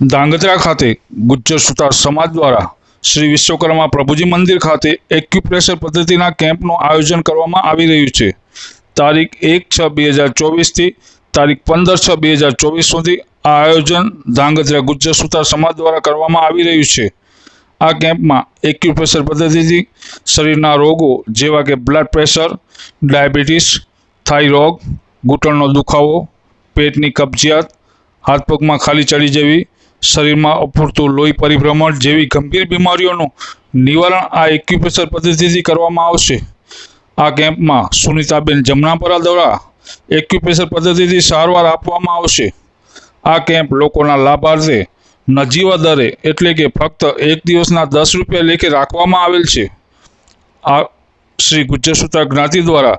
ધાંગધ્રા ખાતે ગુજ્જર સુતાર સમાજ દ્વારા શ્રી વિશ્વકર્મા પ્રભુજી મંદિર ખાતે એક્યુપ્રેશર પદ્ધતિના કેમ્પનું આયોજન કરવામાં આવી રહ્યું છે. તારીખ એક છ બે હજાર ચોવીસથી તારીખ પંદર છ બે હજાર ચોવીસ સુધી આ આયોજન ધાંગધ્રા ગુજ્જર સુતાર સમાજ દ્વારા કરવામાં આવી રહ્યું છે. આ કેમ્પમાં એક્યુપ્રેશર પદ્ધતિથી શરીરના રોગો જેવા કે બ્લડ પ્રેશર, ડાયાબિટીસ થાઈરોગ ઘૂંટણનો દુખાવો, પેટની કબજિયાત, હાથ પગમાં ખાલી ચડી જવી શરીરમાં અપૂરતું લોહી પરિભ્રમણ જેવી ગંભીર બીમારીઓનું નિવારણ આ એક્યુપ્રેશર પદ્ધતિથી કરવામાં આવશે. આ કેમ્પમાં સુનિતાબેન જમનાપરા દ્વારા એક્યુપ્રેશર પદ્ધતિથી સારવાર આપવામાં આવશે. આ કેમ્પ લોકોના લાભાર્થે નજીવા દરે એટલે કે ફક્ત એક દિવસના દસ રૂપિયા લેખે રાખવામાં આવેલ છે. આ શ્રી ગુજ્જર જ્ઞાતિ દ્વારા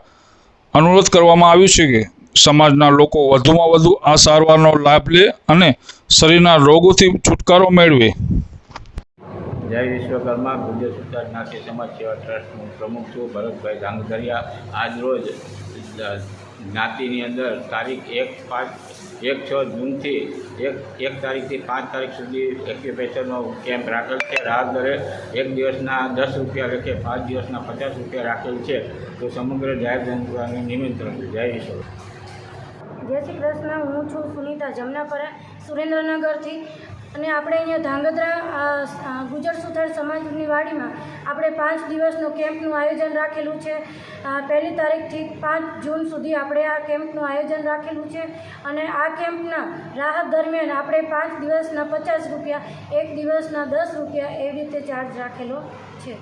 અનુરોધ કરવામાં આવ્યું છે કે સમાજના લોકો વધુમાં વધુ આ સારવારનો લાભ લે અને શરીરના રોગોથી છુટકારો મેળવે. જય વિશ્વકર્મા ગુજર સુતાર જ્ઞાતિ સમાજ સેવા ટ્રસ્ટનું પ્રમુખ છું ભરતભાઈ ધાંગધરિયા. આજ રોજ જ્ઞાતિની અંદર તારીખ એક પાંચ, એક છ જૂનથી એક એક તારીખથી પાંચ તારીખ સુધી એક્યુપેશનનો કેમ્પ રાખેલ છે. રાહત દરે એક દિવસના દસ રૂપિયા લખે, પાંચ દિવસના પચાસ રૂપિયા રાખેલ છે. તો સમગ્ર જાહેર જનતાને નિમંત્રણ જય વિશ્વ જય શ્રી કૃષ્ણ, હું છું સુનિતા જમનાપરા, સુરેન્દ્રનગરથી. અને આપણે અહીંયા ધાંગધ્રા ગુજર સુથાર સમાજની વાડીમાં આપણે પાંચ દિવસનો કેમ્પનું આયોજન રાખેલું છે. પહેલી તારીખથી પાંચ જૂન સુધી આપણે આ કેમ્પનું આયોજન રાખેલું છે. અને આ કેમ્પના રાહત દરમિયાન આપણે પાંચ દિવસના પચાસ રૂપિયા, એક દિવસના દસ રૂપિયા એવી રીતે ચાર્જ રાખેલો છે.